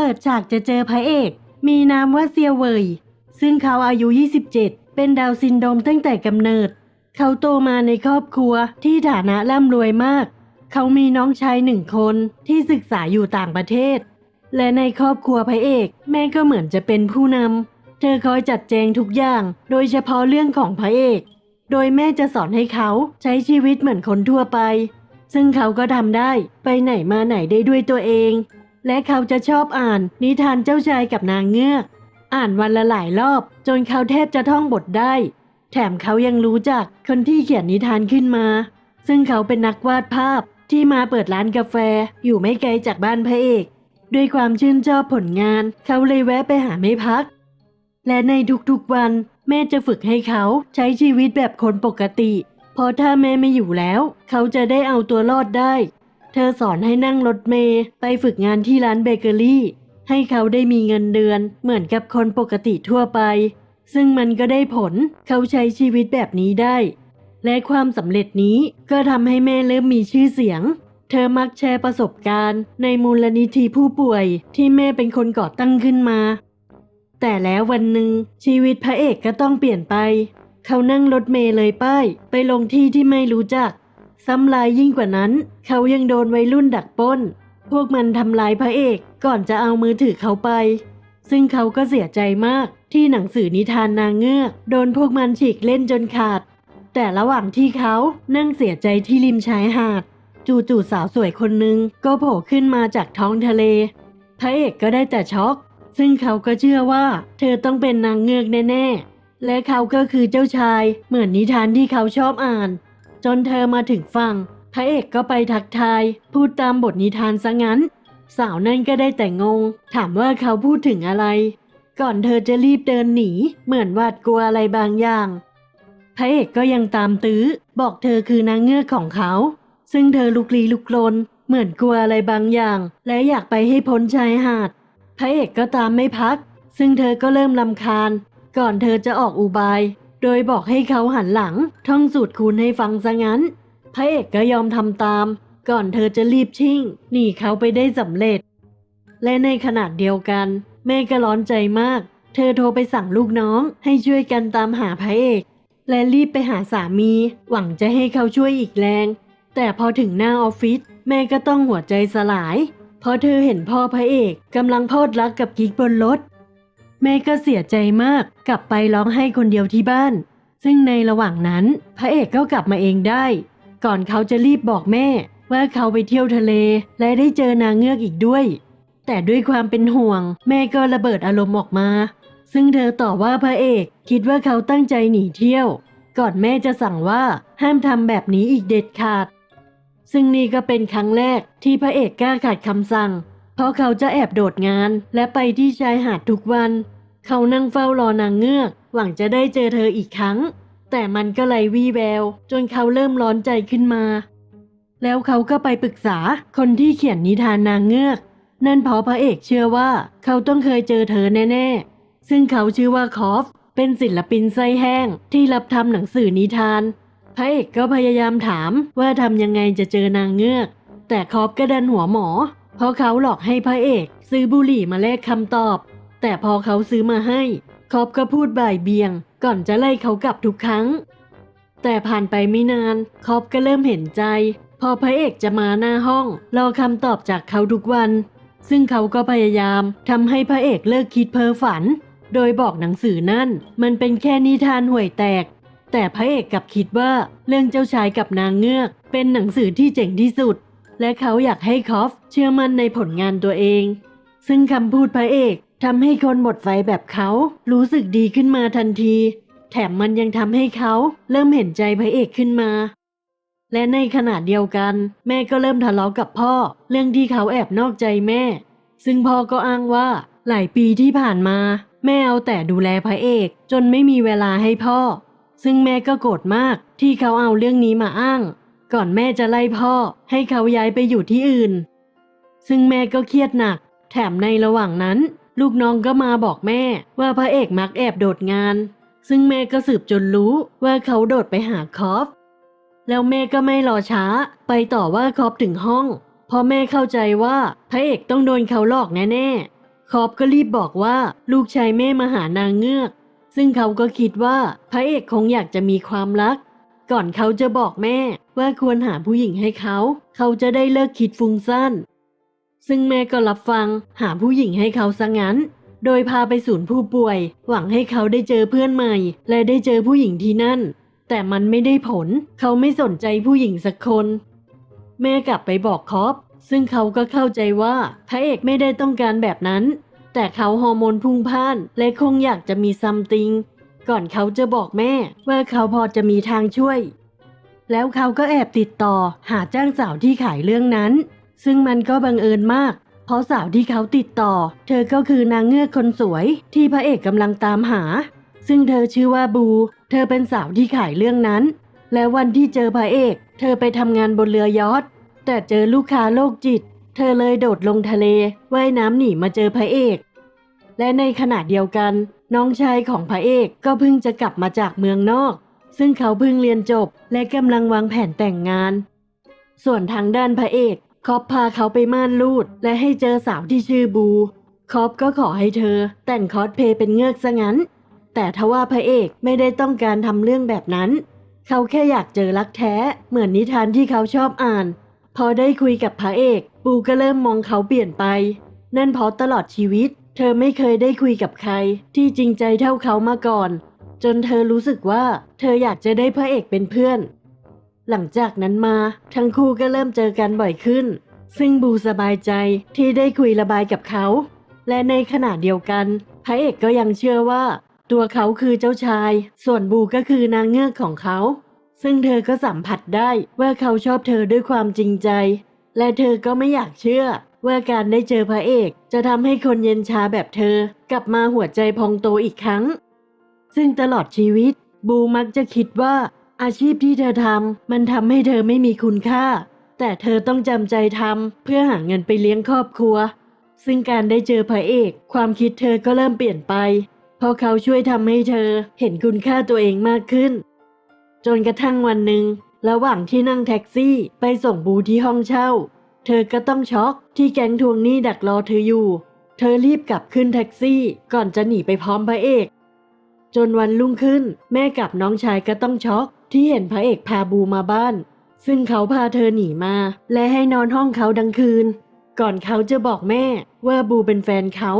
เปิดฉากจะเจอพระเอก มีนามว่าเซียวเวย ซึ่งเขาอายุ 27 เป็นดาวซินโดมตั้งแต่กำเนิด เขาโตมาในครอบครัวที่ฐานะร่ำรวยมาก เขามีน้องชายหนึ่งคนที่ศึกษาอยู่ต่างประเทศ และในครอบครัวพระเอก แม่ก็เหมือนจะเป็นผู้นำ เธอคอยจัดแจงทุกอย่าง โดยเฉพาะเรื่องของพระเอก โดยแม่จะสอนให้เขาใช้ชีวิตเหมือนคนทั่วไป ซึ่งเขาก็ทำได้ ไปไหนมาไหนได้ด้วยตัวเอง และเขาจะชอบอ่านนิทานเจ้าชายกับนางเงือก อ่านวันละหลายรอบ จนเขาแทบจะท่องบทได้ แถมเขายังรู้จักคนที่เขียนนิทานขึ้นมา ซึ่งเขาเป็นนักวาดภาพที่มาเปิดร้านกาแฟอยู่ไม่ไกลจากบ้านพระเอก ด้วยความชื่นชอบผลงาน เขาเลยแวะไปหาไม่พัก และในทุกๆวัน แม่จะฝึกให้เขาใช้ชีวิตแบบคนปกติ เพราะถ้าแม่ไม่อยู่แล้ว เขาจะได้เอาตัวรอดได้ เธอสอนให้นั่งรถเมย์ไปฝึกงานที่ร้านเบเกอรี่ ให้เขาได้มีเงินเดือน เหมือนกับคนปกติทั่วไป ซึ่งมันก็ได้ผลเขาใช้ชีวิตแบบนี้ได้ และความสำเร็จนี้ก็ทำให้แม่เริ่มมีชื่อเสียง เธอมักแชร์ประสบการณ์ ในมูลนิธิผู้ป่วยที่แม่เป็นคนก่อตั้งขึ้นมา แต่แล้ววันหนึ่งชีวิตพระเอกก็ต้องเปลี่ยนไป เขานั่งรถเมล์เลยป้าย ไปลงที่ที่ไม่รู้จัก ซ้ำลายยิ่งกว่านั้น เขายังโดนวัยรุ่นดักป้น พวกมันทำลายพระเอกก่อนจะเอามือถือเขาไป ซึ่งเขาก็เสียใจมากที่หนังสือนิทานนางเงือกโดนพวกมันฉีกเล่นจนขาด แต่ระหว่างที่เขานั่งเสียใจที่ริมชายหาด จู่ๆสาวสวยคนหนึ่งก็โผล่ขึ้นมาจากท้องทะเล พระเอกก็ได้แต่ช็อก ซึ่งเขาก็เชื่อว่า เธอต้องเป็นนางเงือกแน่ๆและเขาก็คือเจ้าชายเหมือนนิทานที่เขาชอบอ่าน จนเธอมาถึงฝั่งพระเอกก็ไปทักทาย พูดตามบทนิทานซะงั้น สาวนั่นก็ได้แต่งง ถามว่าเขาพูดถึงอะไร ก่อนเธอจะรีบเดินหนี เหมือนหวาดกลัวอะไรบางอย่างพระเอกก็ยังตามตื้อ บอกเธอคือนางเงือกของเขา ซึ่งเธอลุกลี้ลุกลน เหมือนกลัวอะไรบางอย่าง และอยากไปให้พ้นชายหาดพระเอกก็ตามไม่พัก ซึ่งเธอก็เริ่มลำคาญ ก่อนเธอจะออกอุบาย โดยบอกให้เขาหันหลัง ท่องสูตรคูณให้ฟังซะงั้น พระเอกก็ยอมทำตาม ก่อนเธอจะรีบชิ่งหนีเขาไปได้สำเร็จ และในขณะเดียวกัน แม่ก็ร้อนใจมาก เธอโทรไปสั่งลูกน้องให้ช่วยกันตามหาพระเอก และรีบไปหาสามี หวังจะให้เขาช่วยอีกแรง แต่พอถึงหน้าออฟฟิศแม่ก็ต้องหัวใจสลาย เพราะเธอเห็นพ่อพระเอกกำลังพอดรักกับกิ๊กบนรถ แม่ก็เสียใจมากกลับไปร้องไห้คนเดียวที่บ้าน ซึ่งในระหว่างนั้น พระเอกก็กลับมาเองได้ ก่อนเขาจะรีบบอกแม่ ว่าเขาไปเที่ยวทะเล และได้เจอนางเงือกอีกด้วย แต่ด้วยความเป็นห่วง แม่ก็ระเบิดอารมณ์ออกมา ซึ่งเธอต่อว่าพระเอกคิดว่าเขาตั้งใจหนีเที่ยว ก่อนแม่จะสั่งว่าห้ามทำแบบนี้อีกเด็ดขาดซึ่งนี่ก็เป็นครั้งแรกที่พระเอกกล้าขัดคำสั่ง เพราะเขาจะแอบโดดงานและไปที่ชายหาดทุกวัน เขานั่งเฝ้ารอนางเงือก หวังจะได้เจอเธออีกครั้ง แต่มันก็ไร้วี่แวว จนเขาเริ่มร้อนใจขึ้นมา แล้วเขาก็ไปปรึกษาคนที่เขียนนิทานนางเงือก นั่นเพราะพระเอกเชื่อว่า เขาต้องเคยเจอเธอแน่ ๆ ซึ่งเขาชื่อว่าคอฟเป็นศิลปินไส้แห้งที่รับทำหนังสือนิทาน พระเอกก็พยายามถามว่าทำยังไงจะเจอนางเงือก แต่คอฟก็ดันหัวหมอ เพราะเขาหลอกให้พระเอก ซื้อบุหรี่มาแลกคำตอบ แต่พอเขาซื้อมาให้ คอฟก็พูดบ่ายเบียง ก่อนจะไล่เขากลับทุกครั้ง แต่ผ่านไปไม่นาน คอฟก็เริ่มเห็นใจ พอพระเอกจะมาหน้าห้อง รอคำตอบจากเขาทุกวัน ซึ่งเขาก็พยายามทำให้พระเอกเลิกคิดเพ้อฝัน โดยบอกหนังสือนั่น มันเป็นแค่นิทานห่วยแตก แต่พระเอกกลับคิดว่าเรื่องเจ้าชายกับนางเงือก เป็นหนังสือที่เจ๋งที่สุด และเขาอยากให้คอฟเชื่อมั่นในผลงานตัวเอง ซึ่งคำพูดพระเอกทำให้คนหมดไฟแบบเขารู้สึกดีขึ้นมาทันที แถมมันยังทำให้เขาเริ่มเห็นใจพระเอกขึ้นมา และในขณะเดียวกัน แม่ก็เริ่มทะเลาะกับพ่อ เรื่องที่เขาแอบนอกใจแม่ ซึ่งพ่อก็อ้างว่าหลายปีที่ผ่านมา แม่เอาแต่ดูแลพระเอก จนไม่มีเวลาให้พ่อ ซึ่งแม่ก็โกรธมากที่เขาเอาเรื่องนี้มาอ้าง ก่อนแม่จะไล่พ่อให้เขาย้ายไปอยู่ที่อื่น ซึ่งแม่ก็เครียดหนัก แถมในระหว่างนั้น ลูกน้องก็มาบอกแม่ว่าพระเอกมักแอบโดดงาน ซึ่งแม่ก็สืบจนรู้ว่าเขาโดดไปหาคอฟ แล้วแม่ก็ไม่รอช้า ไปต่อว่าคอฟถึงห้องเพราะแม่เข้าใจว่าพระเอกต้องโดนเขาหลอกแน่ๆ คอบก็รีบบอกว่าลูกชายแม่มาหานางเงือก ซึ่งเขาก็คิดว่าพระเอกคงอยากจะมีความรัก ก่อนเขาจะบอกแม่ว่าควรหาผู้หญิงให้เขา เขาจะได้เลิกคิดฟุ้งซ่านซึ่งแม่ก็รับฟังหาผู้หญิงให้เขาซะงั้น โดยพาไปศูนย์ผู้ป่วย หวังให้เขาได้เจอเพื่อนใหม่ และได้เจอผู้หญิงที่นั่น แต่มันไม่ได้ผล เขาไม่สนใจผู้หญิงสักคน แม่กลับไปบอกคอปซึ่งเขาก็เข้าใจว่าพระเอกไม่ได้ต้องการแบบนั้น แต่เขาฮอร์โมนพุ่งพ่าน และคงอยากจะมีซัมติง ก่อนเขาจะบอกแม่ ว่าเขาพอจะมีทางช่วย แล้วเขาก็แอบติดต่อหาจ้างสาวที่ขายเรื่องนั้น ซึ่งมันก็บังเอิญมาก เพราะสาวที่เขาติดต่อ เธอก็คือนางเงือกคนสวยที่พระเอกกำลังตามหา ซึ่งเธอชื่อว่าบู เธอเป็นสาวที่ขายเรื่องนั้น และวันที่เจอพระเอก เธอไปทำงานบนเรือยอทแต่เจอลูกค้าโรคจิต เธอเลยโดดลงทะเลว่ายน้ำหนีมาเจอพระเอกและในขณะเดียวกัน น้องชายของพระเอกก็เพิ่งจะกลับมาจากเมืองนอก ซึ่งเขาเพิ่งเรียนจบและกำลังวางแผนแต่งงาน ส่วนทางด้านพระเอกคอปพาเขาไปม่านรูด และให้เจอสาวที่ชื่อบู คอปก็ขอให้เธอ แต่งคอสเพย์เป็นเงือกซะงั้น แต่ทว่าพระเอกไม่ได้ต้องการทำเรื่องแบบนั้น เขาแค่อยากเจอรักแท้เหมือนนิทานที่เขาชอบอ่าน พอได้คุยกับพระเอกปูก็เริ่มมองเขาเปลี่ยนไป นั่นเพราะตลอดชีวิต เธอไม่เคยได้คุยกับใคร ที่จริงใจเท่าเขามาก่อน จนเธอรู้สึกว่า เธออยากจะได้พระเอกเป็นเพื่อน หลังจากนั้นมา ทั้งคู่ก็เริ่มเจอกันบ่อยขึ้น ซึ่งบูสบายใจที่ได้คุยระบายกับเขา และในขณะเดียวกัน พระเอกก็ยังเชื่อว่า ตัวเขาคือเจ้าชาย ส่วนบูก็คือนางเงือกของเขา ซึ่งเธอก็สัมผัสได้ว่าเขาชอบเธอด้วยความจริงใจ และเธอก็ไม่อยากเชื่อ ว่าการได้เจอพระเอกจะทำให้คนเย็นชาแบบเธอ กลับมาหัวใจพองโตอีกครั้ง ซึ่งตลอดชีวิต บูมักจะคิดว่า อาชีพที่เธอทำมันทำให้เธอไม่มีคุณค่า แต่เธอต้องจำใจทำเพื่อหาเงินไปเลี้ยงครอบครัว ซึ่งการได้เจอพระเอก ความคิดเธอก็เริ่มเปลี่ยนไป เพราะเขาช่วยทำให้เธอเห็นคุณค่าตัวเองมากขึ้น จนกระทั่งวันหนึ่งระหว่างที่นั่งแท็กซี่ไปส่งบูที่ห้องเช่า เธอก็ต้องช็อกที่แก๊งทวงหนี้ดักรอเธออยู่ เธอรีบกลับขึ้นแท็กซี่ ก่อนจะหนีไปพร้อมพระเอก จนวันรุ่งขึ้น แม่กับน้องชายก็ต้องช็อกที่เห็นพระเอกพาบูมาบ้าน ซึ่งเขาพาเธอหนีมา และให้นอนห้องเขาดังคืน ก่อนเขาจะบอกแม่ว่าบูเป็นแฟนเขา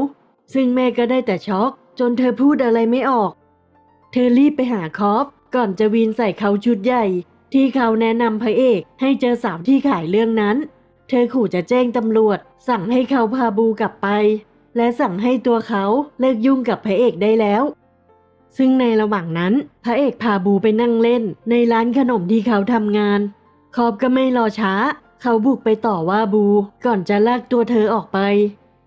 ซึ่งแม่ก็ได้แต่ช็อกจนเธอพูดอะไรไม่ออก เธอรีบไปหาคอฟก่อนจะวีนใส่เขาชุดใหญ่ ที่เขาแนะนำพระเอกให้เจอสาวที่ขายเรื่องนั้น เธอขู่จะแจ้งตำรวจ สั่งให้เขาพาบูกลับไป และสั่งให้ตัวเขาเลิกยุ่งกับพระเอกได้แล้ว ซึ่งในระหว่างนั้น พระเอกพาบูไปนั่งเล่น ในร้านขนมที่เขาทำงาน คอบก็ไม่รอช้า เขาบุกไปต่อว่าบู ก่อนจะลากตัวเธอออกไป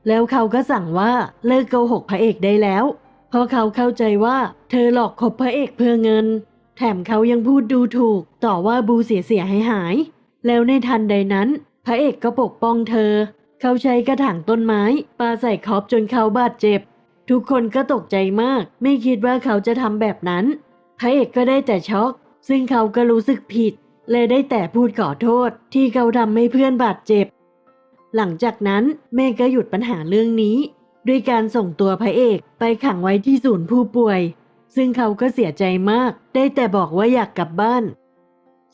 แล้วเขาก็สั่งว่าเลิกโกหกพระเอกได้แล้ว เพราะเขาเข้าใจว่าเธอหลอกคบพระเอกเพื่อเงิน แถมเขายังพูดดูถูก ต่อว่าบูเสียเสียหายหายแล้วในทันใดนั้น พระเอกก็ปกป้องเธอ เขาใช้กระถางต้นไม้ปาใส่คอบจนเขาบาดเจ็บ ทุกคนก็ตกใจมาก ไม่คิดว่าเขาจะทำแบบนั้น พระเอกก็ได้แต่ช็อก ซึ่งเขาก็รู้สึกผิด เลยได้แต่พูดขอโทษ ที่เขาทำให้เพื่อนบาดเจ็บ หลังจากนั้นแม่ก็หยุดปัญหาเรื่องนี้ ด้วยการส่งตัวพระเอกไปขังไว้ที่ศูนย์ผู้ป่วย ซึ่งเขาก็เสียใจมาก ได้แต่บอกว่าอยากกลับบ้าน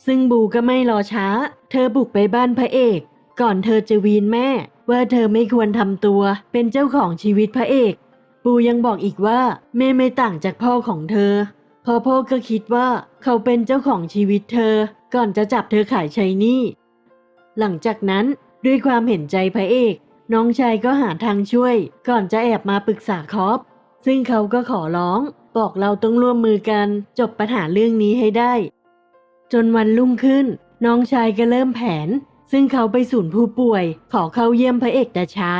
ซึ่งบูก็ไม่รอช้า เธอบุกไปบ้านพระเอก ก่อนเธอจะวีนแม่ ว่าเธอไม่ควรทำตัว เป็นเจ้าของชีวิตพระเอกปูยังบอกอีกว่า แม่ไม่ต่างจากพ่อของเธอพอพ่อก็คิดว่าเขาเป็นเจ้าของชีวิตเธอ ก่อนจะจับเธอขายชัยนี้หลังจากนั้นด้วยความเห็นใจพระเอก น้องชายก็หาทางช่วย ก่อนจะแอบมาปรึกษาคอปซึ่งเขาก็ขอร้อง บอกเราต้องร่วมมือกัน จบปัญหาเรื่องนี้ให้ได้ จนวันรุ่งขึ้น น้องชายก็เริ่มแผน ซึ่งเขาไปศูนย์ผู้ป่วย ขอเข้าเยี่ยมพระเอกแต่เช้า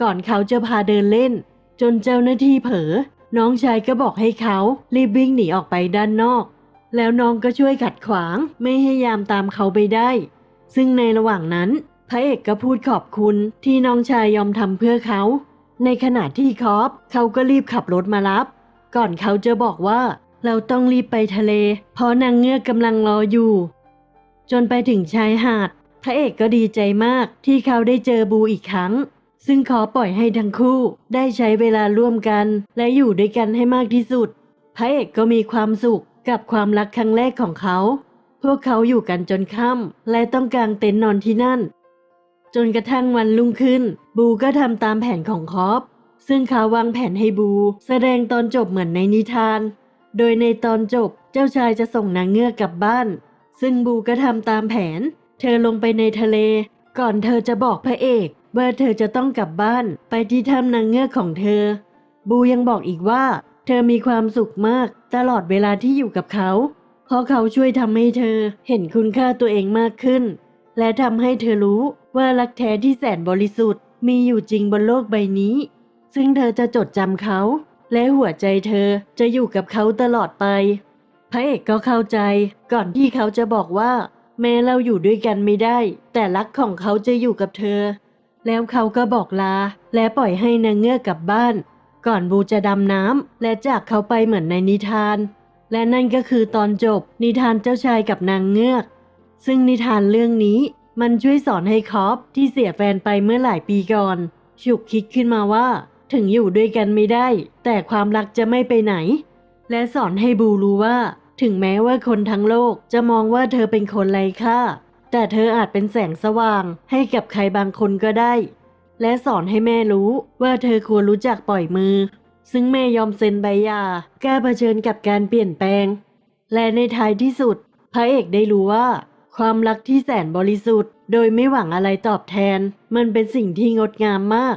ก่อนเขาจะพาเดินเล่น จนเจ้าหน้าที่เผลอน้องชายก็บอกให้เขารีบวิ่งหนีออกไปด้านนอก แล้วน้องก็ช่วยขัดขวางไม่ให้ยามตามเขาไปได้ ซึ่งในระหว่างนั้น พระเอกก็พูดขอบคุณที่น้องชายยอมทำเพื่อเขา ในขณะที่คอปเขาก็รีบขับรถมารับ ก่อนเขาจะบอกว่า เราต้องรีบไปทะเล เพราะนางเงือกกำลังรออยู่ จนไปถึงชายหาด พระเอกก็ดีใจมากที่เขาได้เจอบูอีกครั้ง ซึ่งขอปล่อยให้ทั้งคู่ได้ใช้เวลาร่วมกัน และอยู่ด้วยกันให้มากที่สุด พระเอกก็มีความสุขกับความรักครั้งแรกของเขา พวกเขาอยู่กันจนค่ำและต้องกางเต็นท์นอนที่นั่น จนกระทั่งวันรุ่งขึ้น บูก็ทำตามแผนของคอปซึ่งเขาวางแผนให้บู แสดงตอนจบเหมือนในนิทาน โดยในตอนจบเจ้าชายจะส่งนางเงือกกลับบ้าน ซึ่งบูก็ทำตามแผน เธอลงไปในทะเล ก่อนเธอจะบอกพระเอกว่าเธอจะต้องกลับบ้านไปที่ถ้ำนางเงือกของเธอ บูยังบอกอีกว่า เธอมีความสุขมากตลอดเวลาที่อยู่กับเขา เพราะเขาช่วยทำให้เธอเห็นคุณค่าตัวเองมากขึ้น และทำให้เธอรู้ว่ารักแท้ที่แสนบริสุทธิ์มีอยู่จริงบนโลกใบนี้ ซึ่งเธอจะจดจำเขา และหัวใจเธอจะอยู่กับเขาตลอดไป พระเอกก็เข้าใจ ก่อนที่เขาจะบอกว่า แม้เราอยู่ด้วยกันไม่ได้ แต่รักของเขาจะอยู่กับเธอ แล้วเขาก็บอกลา และปล่อยให้นางเงือกกลับบ้าน ก่อนบูจะดำน้ำและจากเขาไปเหมือนในนิทาน และนั่นก็คือตอนจบนิทานเจ้าชายกับนางเงือก ซึ่งนิทานเรื่องนี้มันช่วยสอนให้คอปที่เสียแฟนไปเมื่อหลายปีก่อน ฉุกคิดขึ้นมาว่า ถึงอยู่ด้วยกันไม่ได้ แต่ความรักจะไม่ไปไหน และสอนให้บูรู้ว่า ถึงแม้ว่าคนทั้งโลกจะมองว่าเธอเป็นคนไร้ค่า แต่เธออาจเป็นแสงสว่างให้กับใครบางคนก็ได้ และสอนให้แม่รู้ว่าเธอควรรู้จักปล่อยมือ ซึ่งแม่ยอมเซ็นใบหย่ากล้าเผชิญกับการเปลี่ยนแปลง และในท้ายที่สุด พระเอกได้รู้ว่า ความรักที่แสนบริสุทธิ์ โดยไม่หวังอะไรตอบแทน มันเป็นสิ่งที่งดงามมาก